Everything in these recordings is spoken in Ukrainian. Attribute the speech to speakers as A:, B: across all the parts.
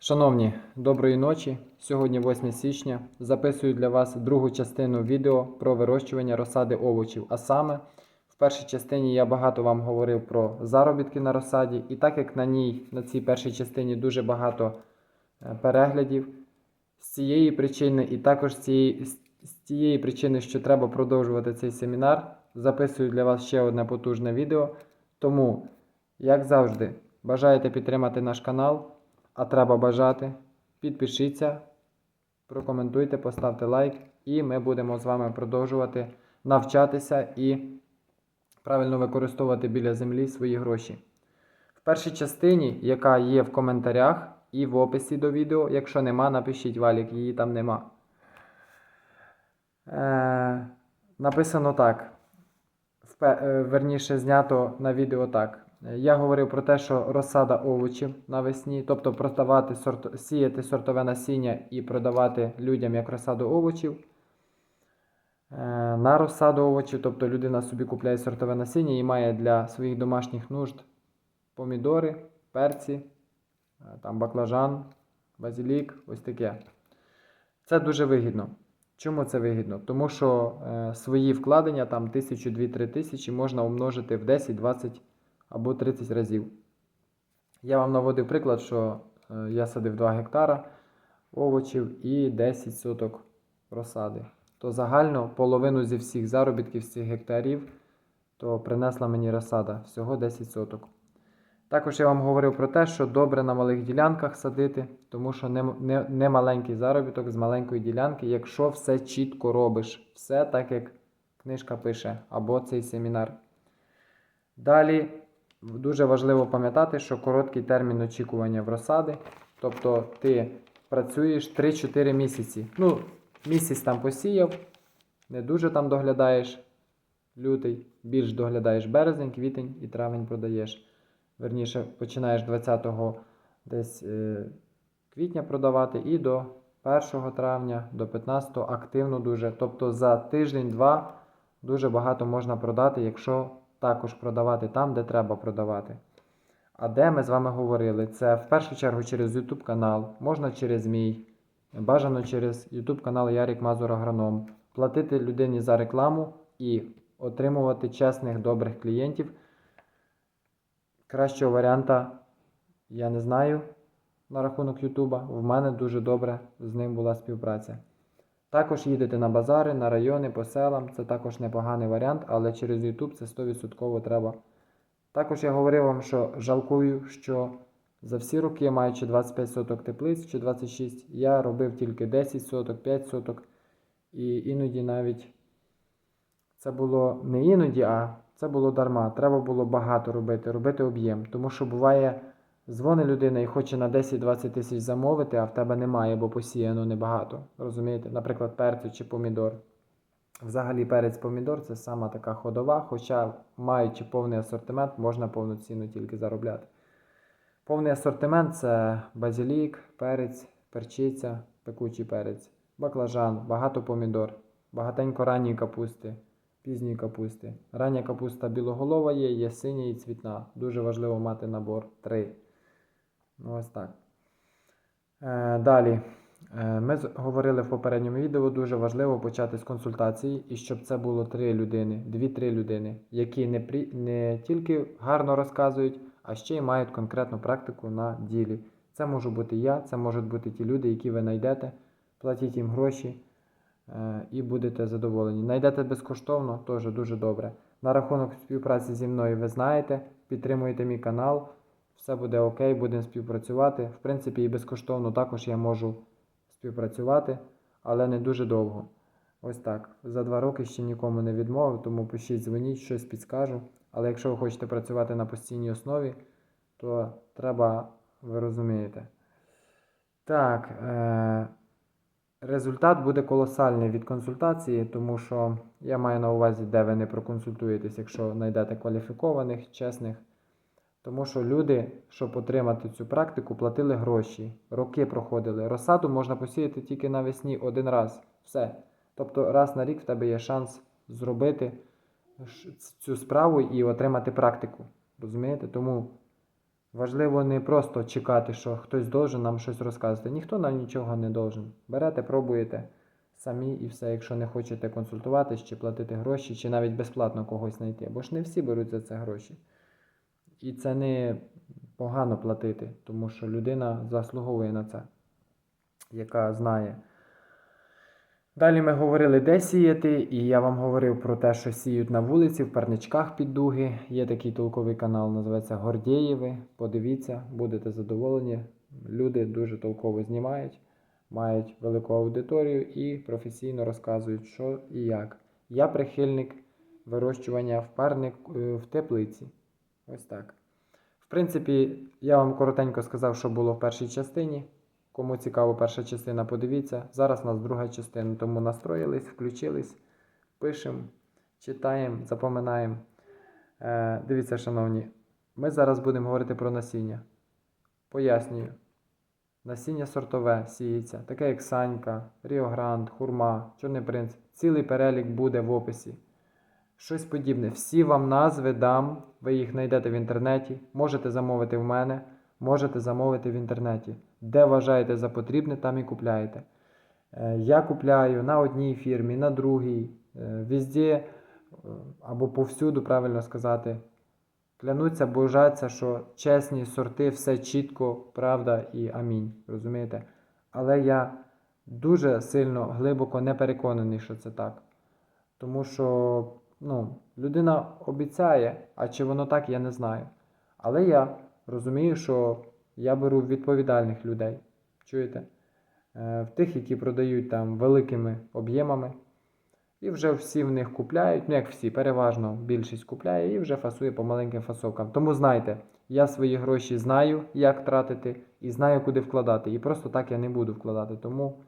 A: Шановні, доброї ночі. Сьогодні 8 січня. Записую для вас другу частину відео про вирощування розсади овочів. А саме, в першій частині я багато вам говорив про заробітки на розсаді, і так як на ній, на цій першій частині дуже багато е, переглядів, з цієї причини, і також з цієї, з тієї причини, що треба продовжувати цей семінар, записую для вас ще одне потужне відео. Тому, як завжди, бажаєте підтримати наш канал, а треба бажати, підпишіться, прокоментуйте, поставте лайк, і ми будемо з вами продовжувати навчатися і правильно використовувати біля землі свої гроші. В першій частині, яка є в коментарях і в описі до відео, якщо нема, напишіть валік, її там нема. Е, написано так. Е, Верніше, знято на відео так. Е, Я говорив про те, що розсада овочів навесні, тобто продавати сорт, сіяти сортове насіння і продавати людям як розсаду овочів. Е, На розсаду овочів, тобто людина собі купляє сортове насіння і має для своїх домашніх нужд помідори, перці, е, там баклажан, базилік, ось таке. Це дуже вигідно. Чому це вигідно? Тому що свої вкладення, там 1000, 2, 3 тисячі, можна умножити в 10, 20 або 30 разів. Я вам наводив приклад, що е, я садив 2 гектара овочів і 10 соток розсади. То загально половину зі всіх заробітків з цих гектарів то принесла мені розсада всього 10 соток. Також я вам говорив про те, що добре на малих ділянках садити, тому що не, не, не маленький заробіток з маленької ділянки, якщо все чітко робиш, все так, як книжка пише, або цей семінар. Далі дуже важливо пам'ятати, що короткий термін очікування в розсади, тобто ти працюєш 3-4 місяці. Ну, місяць там посіяв, не дуже там доглядаєш лютий, більш доглядаєш березень, квітень і травень продаєш верніше, починаєш 20 десь е, квітня продавати і до 1 травня, до 15 активно дуже. Тобто за тиждень-два дуже багато можна продати, якщо також продавати там, де треба продавати. А де ми з вами говорили? Це в першу чергу через YouTube канал, можна через мій, бажано через YouTube канал Ярік Мазур Агроном. Платити людині за рекламу і отримувати чесних, добрих клієнтів. Кращого варіанта я не знаю на рахунок Ютуба. В мене дуже добре з ним була співпраця. Також їдете на базари, на райони, по селам. Це також непоганий варіант, але через YouTube це 100% треба. Також я говорив вам, що жалкую, що за всі роки, маючи 25 соток теплиць чи 26, я робив тільки 10 соток, 5 соток. І іноді навіть це було не іноді, а це було дарма. Треба було багато робити, робити об'єм. Тому що буває, дзвонить людина і хоче на 10-20 тисяч замовити, а в тебе немає, бо посіяно небагато. Розумієте? Наприклад, перцю чи помідор. Взагалі, перець помідор це сама така ходова, хоча, маючи повний асортимент, можна повноцінно тільки заробляти. Повний асортимент це базилік, перець, перчиця, пекучий перець, баклажан, багато помідор, багатенько ранньої капусти, пізньої капусти. Рання капуста білоголова є, є синя і цвітна. Дуже важливо мати набор 3. Ну, ось так. Е, далі. Е, Ми говорили в попередньому відео, дуже важливо почати з консультації, і щоб це було три людини, дві-три людини, які не, при, не тільки гарно розказують, а ще й мають конкретну практику на ділі. Це можу бути я, це можуть бути ті люди, які ви знайдете, платіть їм гроші е, і будете задоволені. Найдете безкоштовно, теж дуже добре. На рахунок співпраці зі мною ви знаєте, підтримуєте мій канал, все буде окей, будемо співпрацювати. В принципі, і безкоштовно також я можу співпрацювати, але не дуже довго. Ось так. За два роки ще нікому не відмовив, тому пишіть, дзвоніть, щось підскажу. Але якщо ви хочете працювати на постійній основі, то треба, ви розумієте. Так, е- результат буде колосальний від консультації, тому що я маю на увазі, де ви не проконсультуєтесь, якщо знайдете кваліфікованих, чесних. Тому що люди, щоб отримати цю практику, платили гроші, роки проходили. Розсаду можна посіяти тільки навесні один раз. Все. Тобто раз на рік в тебе є шанс зробити цю справу і отримати практику. Розумієте? Тому Важливо не просто чекати, що хтось должен нам щось розказувати. Ніхто нам нічого не должен. Берете, пробуєте самі і все, якщо не хочете консультуватись, чи платити гроші, чи навіть безплатно когось знайти. Бо ж не всі беруть за це гроші. І це не погано платити, тому що людина заслуговує на це, яка знає. Далі ми говорили, де сіяти, і я вам говорив про те, що сіють на вулиці, в парничках під дуги. Є такий толковий канал, називається Гордєєви. Подивіться, будете задоволені. Люди дуже толково знімають, мають велику аудиторію і професійно розказують, що і як. Я прихильник вирощування в парник е, в теплиці. Ось так. В принципі, я вам коротенько сказав, що було в першій частині. Кому цікаво перша частина, подивіться. Зараз у нас друга частина, тому настроїлись, включились, пишемо, читаємо, запоминаємо. Е, дивіться, шановні, ми зараз будемо говорити про насіння. Пояснюю. Насіння сортове сіється, таке як санька, Ріогранд, хурма, чорний принц. Цілий перелік буде в описі. Щось подібне. Всі вам назви дам, ви їх знайдете в інтернеті. Можете замовити в мене, можете замовити в інтернеті. Де вважаєте за потрібне, там і купляєте. Е, Я купляю на одній фірмі, на другій, е, везде е, або повсюду, правильно сказати. Клянуться, божаться, що чесні сорти, все чітко, правда і амінь. Розумієте? Але я дуже сильно глибоко не переконаний, що це так. Тому що ну, людина обіцяє, а чи воно так, я не знаю. Але я розумію, що я беру відповідальних людей. Чуєте? Е, В тих, які продають там великими об'ємами. І вже всі в них купляють, ну як всі, переважно більшість купляє і вже фасує по маленьким фасовкам. Тому знайте, я свої гроші знаю, як тратити, і знаю, куди вкладати. І просто так я не буду вкладати. Тому,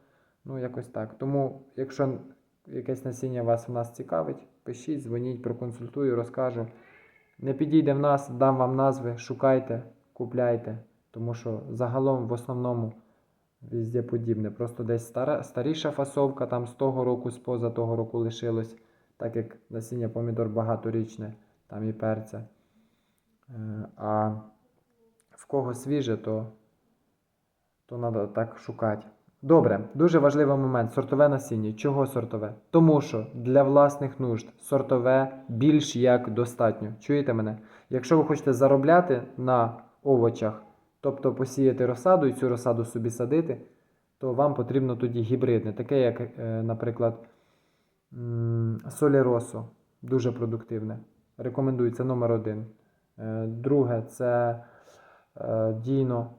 A: ну, якось так. Тому, якщо якесь насіння вас в нас цікавить, пишіть, дзвоніть, проконсультую, розкажу. Не підійде в нас, дам вам назви, шукайте, купляйте. Тому що загалом в основному везде подібне. Просто десь стара, старіша фасовка, там з того року, з поза того року лишилось, так як насіння помідор багаторічне, там і перця. Е, А в кого свіже, то, то треба так шукати. Добре, дуже важливий момент сортове насіння. Чого сортове? Тому що для власних нужд сортове більш як достатньо. Чуєте мене? Якщо ви хочете заробляти на овочах, тобто посіяти розсаду і цю розсаду собі садити, то вам потрібно тоді гібридне, таке як, е, наприклад, соліросо, дуже продуктивне. Рекомендується номер один. Е, Друге це е, Діно.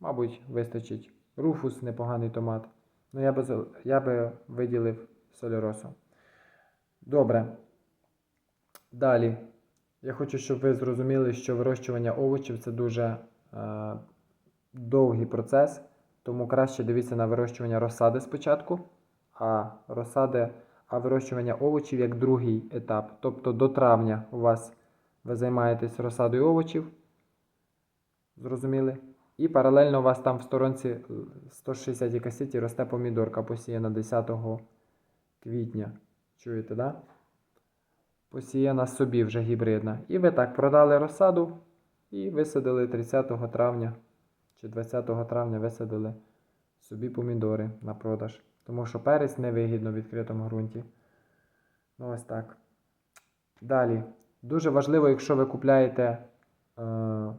A: Мабуть, вистачить. Руфус непоганий томат. Ну, я би, я би виділив соліросо. Добре. Далі. Я хочу, щоб ви зрозуміли, що вирощування овочів це дуже е, довгий процес, тому краще дивіться на вирощування розсади спочатку, а розсади, а вирощування овочів як другий етап. Тобто до травня у вас ви займаєтесь розсадою овочів. Зрозуміли? І паралельно у вас там в сторонці е, 160 касеті росте помідорка посіяна 10 квітня. Чуєте, да? Посіяна собі вже гібридна. І ви так продали розсаду і висадили 30 травня чи 20 травня висадили собі помідори на продаж. Тому що перець невигідно в відкритому ґрунті. Ну ось так. Далі. Дуже важливо, якщо ви купляєте е,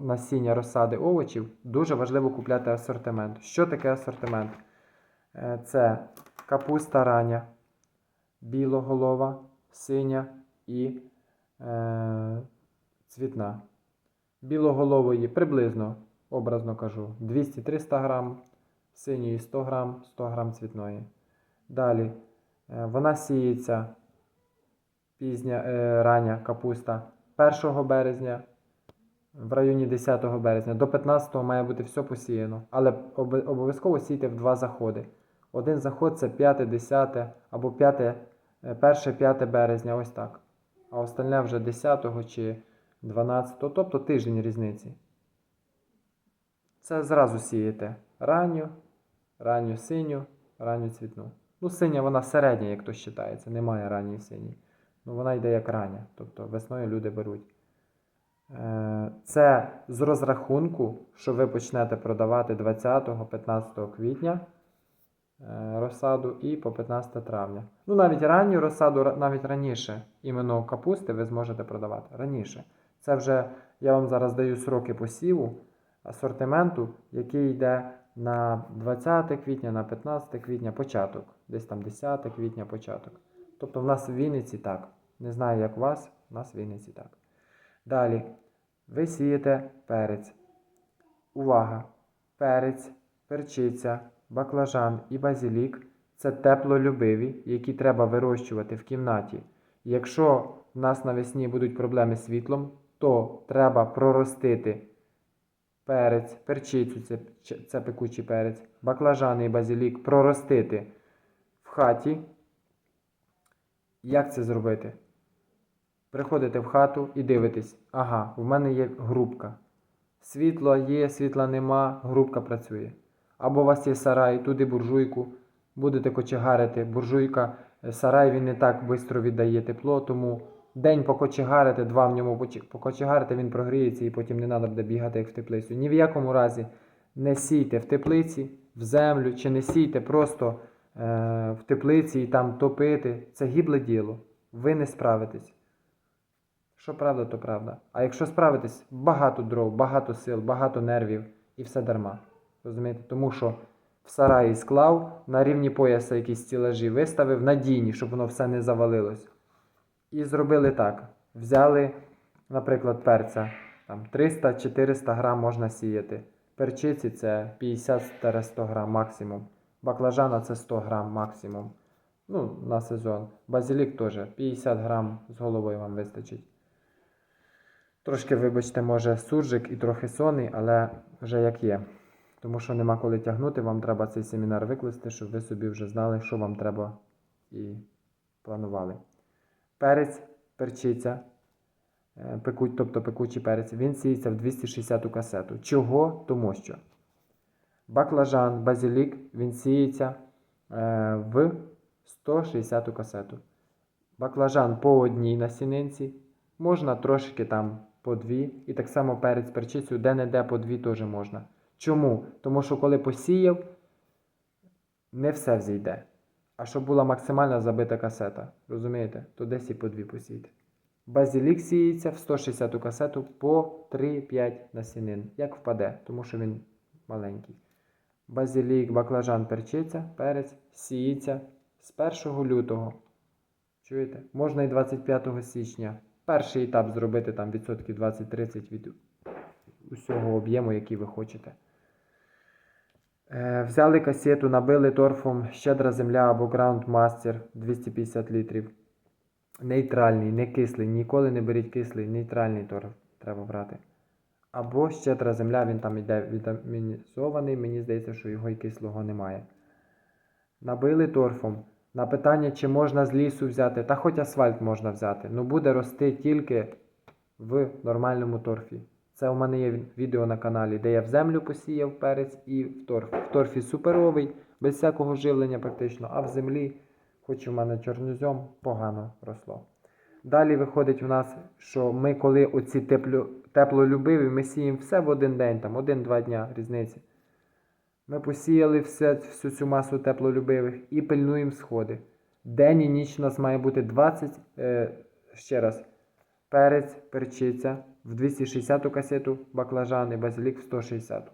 A: насіння розсади овочів, дуже важливо купляти асортимент. Що таке асортимент? Е, це капуста рання, білоголова, синя і е, цвітна. Білоголової приблизно, образно кажу, 200-300 грам, синьої 100 грам, 100 грам цвітної. Далі е, вона сіється пізня е, рання капуста 1 березня, в районі 10 березня. До 15 має бути все посіяно. Але обов'язково сійте в два заходи. Один заход це 5, 10 або 5, е, 1, 5 березня, ось так. А остальне вже 10 чи 12, тобто тиждень різниці. Це зразу сієте ранню, ранню синю, ранню цвітну. Ну, синя вона середня, як то вважається, немає ранньої синій. Ну, вона йде як рання, тобто весною люди беруть. Е, Це з розрахунку, що ви почнете продавати 20-15 квітня е, розсаду і по 15 травня. Ну, навіть ранню розсаду, навіть раніше, іменно капусти ви зможете продавати раніше. Це вже я вам зараз даю сроки посіву асортименту, який йде на 20 квітня, на 15 квітня початок, десь там 10 квітня початок. Тобто в нас в Вінниці так. Не знаю, як у вас, у нас в Вінниці так. Далі, ви сієте перець. Увага! Перець, перчиця, баклажан і базилік це теплолюбиві, які треба вирощувати в кімнаті. Якщо в нас навесні будуть проблеми з світлом, то треба проростити перець, перчицю, це, це пекучий перець, баклажани і базилік проростити в хаті. Як це зробити? Приходите в хату і дивитесь, ага, в мене є грубка. Світло є, світла нема, грубка працює. Або у вас є сарай, туди буржуйку, будете кочегарити. Буржуйка, е, сарай він не так швидко віддає тепло, тому день покочегарите, два в ньому покочегарите, він прогріється і потім не треба буде бігати як в теплицю. Ні в якому разі не сійте в теплиці, в землю, чи не сійте просто е, в теплиці і там топити. Це гібле діло. Ви не справитесь. Що правда, то правда. А якщо справитесь, багато дров, багато сил, багато нервів і все дарма. Розумієте? Тому що в сараї склав, на рівні пояса якісь стілажі виставив надійні, щоб воно все не завалилось. І зробили так. Взяли, наприклад, перця. Там 300-400 грам можна сіяти. Перчиці це 50-100 грам максимум. Баклажана це 100 грам максимум. Ну, на сезон. Базилік теж 50 грам з головою вам вистачить. Трошки, вибачте, може, суржик і трохи соний, але вже як є. Тому що нема коли тягнути, вам треба цей семінар викласти, щоб ви собі вже знали, що вам треба і планували. Перець, перчиця, е, пеку, тобто пекучий перець, він сіється в 260 касету. Чого? Тому що баклажан, базилік, він сіється е, в 160 касету. Баклажан по одній насінинці, можна трошки там по дві, і так само перець перчицю, де-не-де по дві теж можна. Чому? Тому що коли посіяв, не все взійде. А щоб була максимально забита касета, розумієте, то десь і по дві посійте. Базилік сіється в 160 касету по 3-5 насінин, як впаде, тому що він маленький. Базилік, баклажан, перчиця, перець сіється з 1 лютого. Чуєте? Можна і 25 січня. Перший етап зробити там відсотків 20-30 від усього об'єму, який ви хочете. Е, взяли касету, набили торфом щедра земля або Ground Master 250 літрів. Нейтральний, не кислий. Ніколи не беріть кислий, нейтральний торф треба брати. Або щедра земля, він там йде вітамінізований, мені здається, що його і кислого немає. Набили торфом. На питання, чи можна з лісу взяти, та хоч асфальт можна взяти, ну буде рости тільки в нормальному торфі. Це у мене є відео на каналі, де я в землю посіяв перець і в торф. В торфі суперовий, без всякого живлення практично, а в землі, хоч у мене чорнозьом, погано росло. Далі виходить у нас, що ми, коли оці тепло, теплолюбиві, ми сіємо все в один день, там один-два дня різниці. Ми посіяли все, всю цю масу теплолюбивих і пильнуємо сходи. День і ніч у нас має бути 20, е, ще раз, перець, перчиця в 260 касету, баклажани, базилік в 160.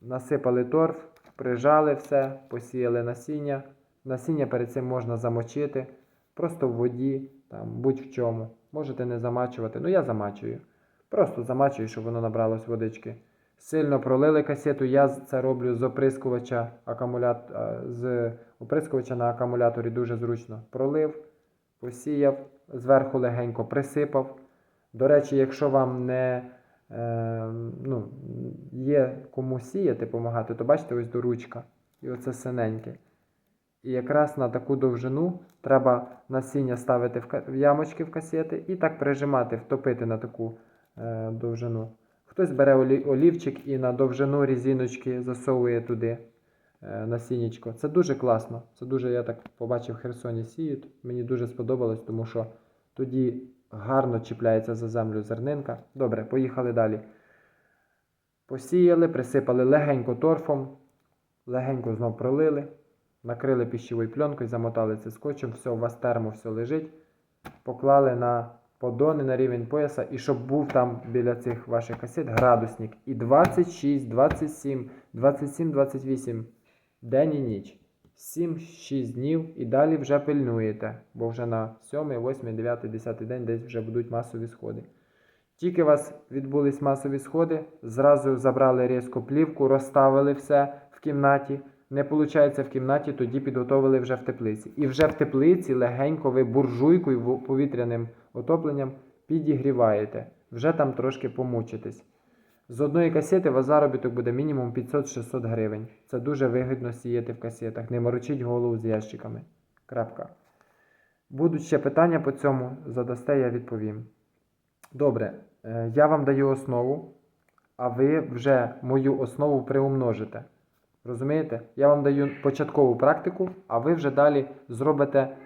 A: Насипали торф, прижали все, посіяли насіння. Насіння перед цим можна замочити, просто в воді, там, будь в чому. Можете не замачувати. Ну я замачую. Просто замачую, щоб воно набралось водички. Сильно пролили касету. Я це роблю з оприскувача, акумулят... з оприскувача на акумуляторі дуже зручно. Пролив, посіяв, зверху легенько присипав. До речі, якщо вам не е, ну, є кому сіяти, допомагати, то бачите, ось до ручка. І оце синеньке. І якраз на таку довжину треба насіння ставити в ямочки в касети і так прижимати, втопити на таку е, довжину. Хтось бере олівчик і на довжину різиночки засовує туди е, насіннячко. Це дуже класно. Це дуже, я так побачив, в Херсоні сіють. Мені дуже сподобалось, тому що тоді гарно чіпляється за землю зернинка. Добре, поїхали далі. Посіяли, присипали легенько торфом, легенько знов пролили, накрили піщовою пленкою, замотали це скотчем, все, у вас термо, все лежить. Поклали на подони на рівень пояса, і щоб був там біля цих ваших касет градусник. І 26, 27, 27, 28 день і ніч. 7-6 днів і далі вже пильнуєте, бо вже на 7, 8, 9, 10 день десь вже будуть масові сходи. Тільки у вас відбулись масові сходи, зразу забрали різку плівку, розставили все в кімнаті. Не виходить в кімнаті, тоді підготовили вже в теплиці. І вже в теплиці легенько ви буржуйкою повітряним отопленням підігріваєте. Вже там трошки помучитесь. З одної касети у вас заробіток буде мінімум 500-600 гривень. Це дуже вигідно сіяти в касетах. Не морочіть голову з ящиками. Крапка. Будуть ще питання по цьому, задасте, я відповім. Добре, е, я вам даю основу, а ви вже мою основу приумножите. Розумієте? Я вам даю початкову практику, а ви вже далі зробите,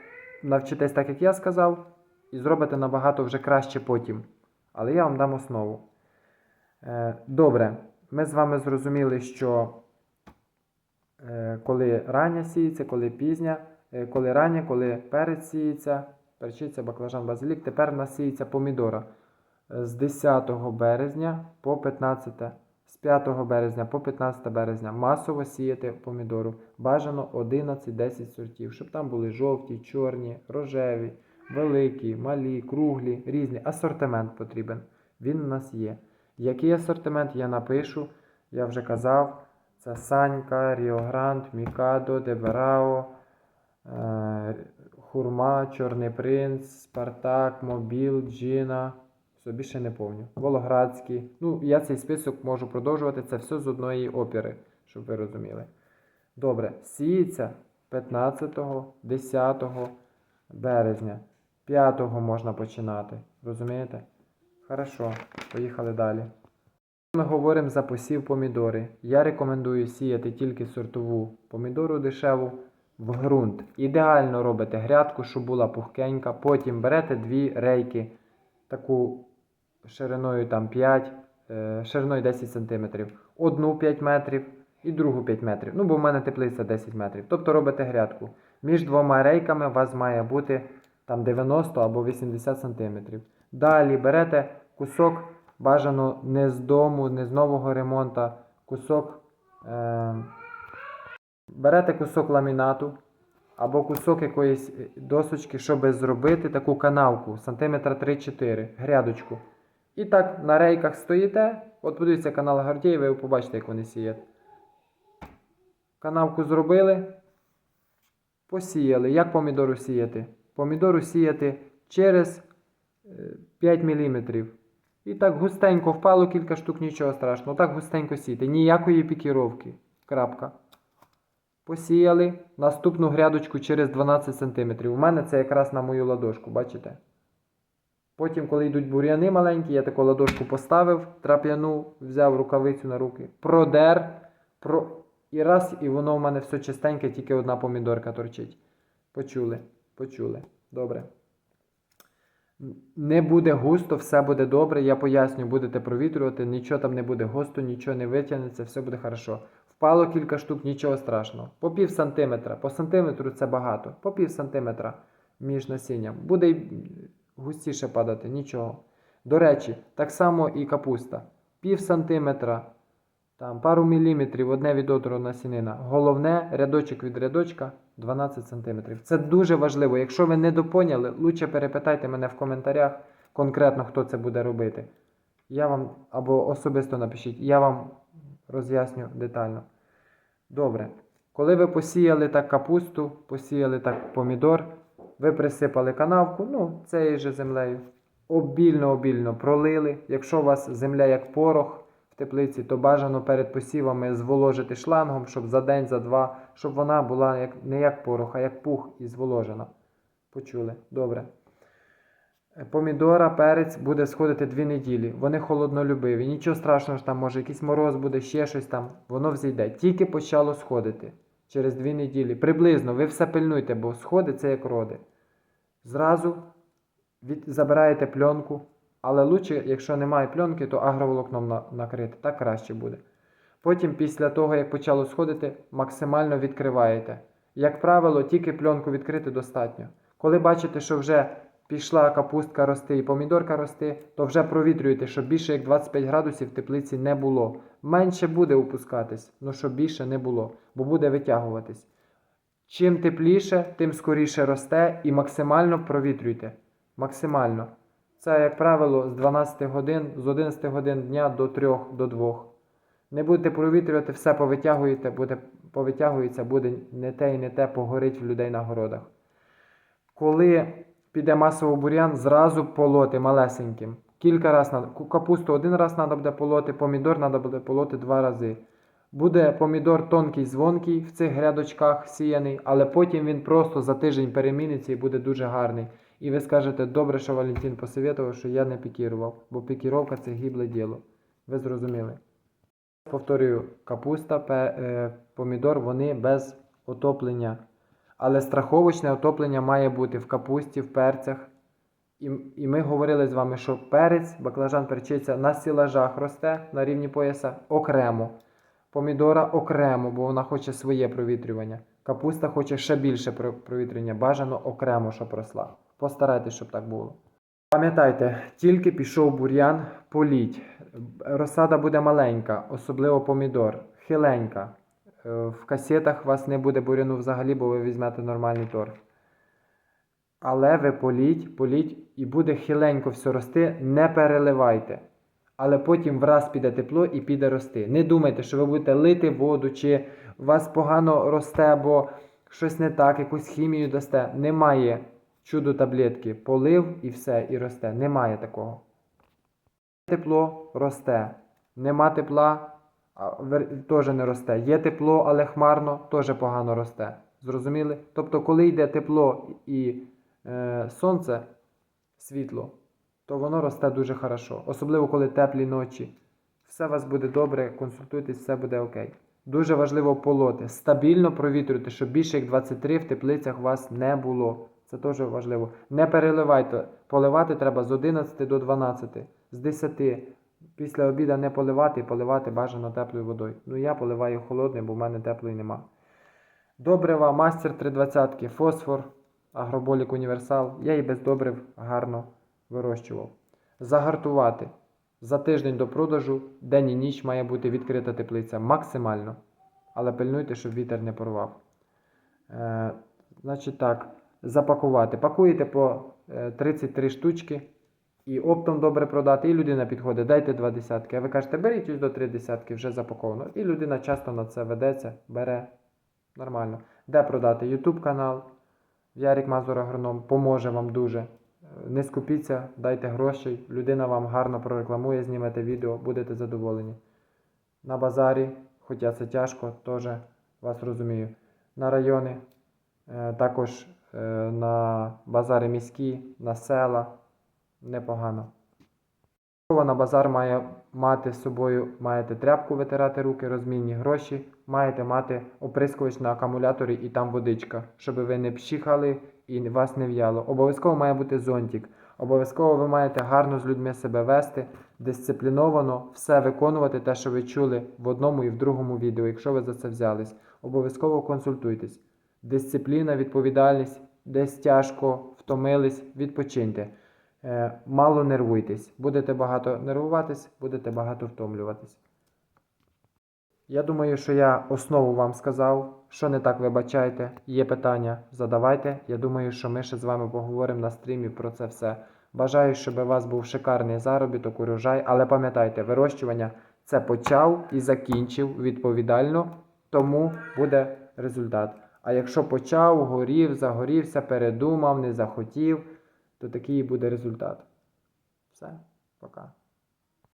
A: навчитесь так, як я сказав, і зробите набагато вже краще потім. Але я вам дам основу. Е, Добре, ми з вами зрозуміли, що е, коли рання сіється, коли пізня, е, коли рання, коли перець сіється, перчиця, баклажан, базилік. Тепер в нас сіється помідора з 10 березня по 15, з 5 березня по 15 березня масово сіяти помідору. Бажано 11-10 сортів, щоб там були жовті, чорні, рожеві, великі, малі, круглі, різні. Асортимент потрібен. Він у нас є. Який асортимент я напишу, я вже казав. Це Санька, Ріогрант, Мікадо, Деберао, е, Хурма, Чорний Принц, Спартак, Мобіл, Джіна. Все, більше не повню. Волоградський. Ну, я цей список можу продовжувати. Це все з одної опери, щоб ви розуміли. Добре, сіється 15, 10 березня. 5 можна починати. Розумієте? Хорошо, поїхали далі. Ми говоримо за посів помідори. Я рекомендую сіяти тільки сортову помідору дешеву в ґрунт. Ідеально робите грядку, щоб була пухкенька. Потім берете дві рейки, таку шириною там 5, е, шириною 10 см. Одну 5 метрів і другу 5 метрів. Ну, бо в мене теплиця 10 метрів. Тобто робите грядку. Між двома рейками у вас має бути там 90 або 80 см. Далі берете кусок, бажано не з дому, не з нового ремонту, кусок. Е, берете кусок ламінату або кусок якоїсь досочки, щоб зробити таку канавку сантиметра 3-4, грядочку. І так на рейках стоїте. От подивіться канал Гордієва, ви побачите, як вони сіють. Канавку зробили, посіяли. Як помідору сіяти? Помідору сіяти через е, 5 мм. І так густенько впало кілька штук, нічого страшного. Так густенько сіяти. Ніякої пікіровки. Крапка. Посіяли наступну грядочку через 12 см. У мене це якраз на мою ладошку, бачите? Потім, коли йдуть бур'яни маленькі, я таку ладошку поставив, трап'яну, взяв рукавицю на руки, продер, про... і раз, і воно в мене все чистеньке, тільки одна помідорка торчить. Почули, почули. Добре. Не буде густо, все буде добре. Я поясню, будете провітрювати, нічого там не буде густо, нічого не витягнеться, все буде хорошо. Впало кілька штук, нічого страшного. По пів сантиметра. По сантиметру це багато. По пів сантиметра між насінням. Буде й густіше падати, нічого. До речі, так само і капуста. Пів сантиметра, там пару міліметрів одне від одного насінина. Головне, рядочок від рядочка 12 сантиметрів. Це дуже важливо. Якщо ви не допоняли, лучше перепитайте мене в коментарях конкретно, хто це буде робити. Я вам або особисто напишіть, я вам роз'ясню детально. Добре. Коли ви посіяли так капусту, посіяли так помідор, ви присипали канавку, ну, цією же землею. Обільно-обільно пролили. Якщо у вас земля як порох теплиці, то бажано перед посівами зволожити шлангом, щоб за день, за два, щоб вона була як, не як порох, а як пух і зволожена. Почули? Добре. Е, Помідора, перець буде сходити дві неділі. Вони холоднолюбиві. Нічого страшного, що там може якийсь мороз буде, ще щось там. Воно взійде. Тільки почало сходити через дві неділі. Приблизно, ви все пильнуйте, бо сходи це як роди. Зразу від, забираєте пленку, але лучше, якщо немає пленки, то агроволокном накрити, так краще буде. Потім, після того, як почало сходити, максимально відкриваєте. Як правило, тільки пленку відкрити достатньо. Коли бачите, що вже пішла капустка рости і помідорка рости, то вже провітрюєте, щоб більше як 25 градусів в теплиці не було. Менше буде опускатись, але щоб більше не було, бо буде витягуватись. Чим тепліше, тим скоріше росте і максимально провітрюйте. Максимально. Це, як правило, з 12 годин, з 11 годин дня до 3 до 2. Не будете провітрювати, все повитягуєте, буде, повитягується, буде не те і не те, погорить в людей на городах. Коли піде масово бур'ян, зразу полоти малесеньким. Кілька разів Капусту один раз треба буде полоти, помідор треба буде полоти два рази. Буде помідор тонкий, звонкий в цих грядочках сіяний, але потім він просто за тиждень переміниться і буде дуже гарний. І ви скажете, добре, що Валентин посоветував, що я не пікірував, бо пікіровка це гібле діло. Ви зрозуміли. Повторюю, капуста, е, помідор, вони без отоплення. Але страховочне отоплення має бути в капусті, в перцях. І, і ми говорили з вами, що перець, баклажан перчиця на сілажах росте на рівні пояса окремо. Помідора окремо, бо вона хоче своє провітрювання. Капуста хоче ще більше про- провітрювання, бажано окремо, щоб росла. Постарайтесь, щоб так було. Пам'ятайте, тільки пішов бур'ян, політь. Розсада буде маленька, особливо помідор, хиленька. Е, В касетах у вас не буде буряну взагалі, бо ви візьмете нормальний торф. Але ви політь, політь і буде хиленько все рости, не переливайте. Але потім враз піде тепло і піде рости. Не думайте, що ви будете лити воду, чи у вас погано росте, або щось не так, якусь хімію дасте. Немає чудо таблетки. Полив і все, і росте. Немає такого. Тепло росте. Нема тепла, теж не росте. Є тепло, але хмарно, теж погано росте. Зрозуміли? Тобто, коли йде тепло і е, сонце, світло, то воно росте дуже хорошо. Особливо, коли теплі ночі. Все у вас буде добре, консультуйтесь, все буде окей. Дуже важливо полоти. Стабільно провітрюйте, щоб більше як 23 в теплицях у вас не було. Це теж важливо. Не переливайте. Поливати треба з 11 до 12, з 10. Після обіду не поливати і поливати бажано теплою водою. Ну я поливаю холодною, бо в мене теплої нема. Добрива, мастер 320, фосфор, агроболік універсал. Я і без добрив гарно вирощував. Загартувати. За тиждень до продажу, день і ніч має бути відкрита теплиця максимально. Але пильнуйте, щоб вітер не порвав. Е, значить так, запакувати. Пакуєте по е, 33 штучки і оптом добре продати. І людина підходить, дайте два десятки. А ви кажете, беріть ось до три десятки, вже запаковано. І людина часто на це ведеться, бере. Нормально. Де продати? YouTube канал. Ярік Мазур Агроном поможе вам дуже. Е, Не скупіться, дайте грошей. Людина вам гарно прорекламує, знімете відео, будете задоволені. На базарі, хоча це тяжко, теж вас розумію. На райони, е, також е, на базари міські, на села. Непогано. На базар має мати з собою, маєте тряпку витирати руки, розмінні гроші, маєте мати оприскувач на акумуляторі і там водичка, щоб ви не пщихали і вас не в'яло. Обов'язково має бути зонтик. Обов'язково ви маєте гарно з людьми себе вести, дисципліновано все виконувати, те, що ви чули в одному і в другому відео, якщо ви за це взялись. Обов'язково консультуйтесь. Дисципліна, відповідальність, десь тяжко, втомились, відпочиньте. Е, Мало нервуйтесь. Будете багато нервуватись, будете багато втомлюватись. Я думаю, що я основу вам сказав. Що не так вибачайте, є питання, задавайте. Я думаю, що ми ще з вами поговоримо на стрімі про це все. Бажаю, щоб у вас був шикарний заробіток, урожай, але пам'ятайте, вирощування це почав і закінчив відповідально, тому буде результат. А якщо почав, горів, загорівся, передумав, не захотів, то такий буде результат. Все, пока.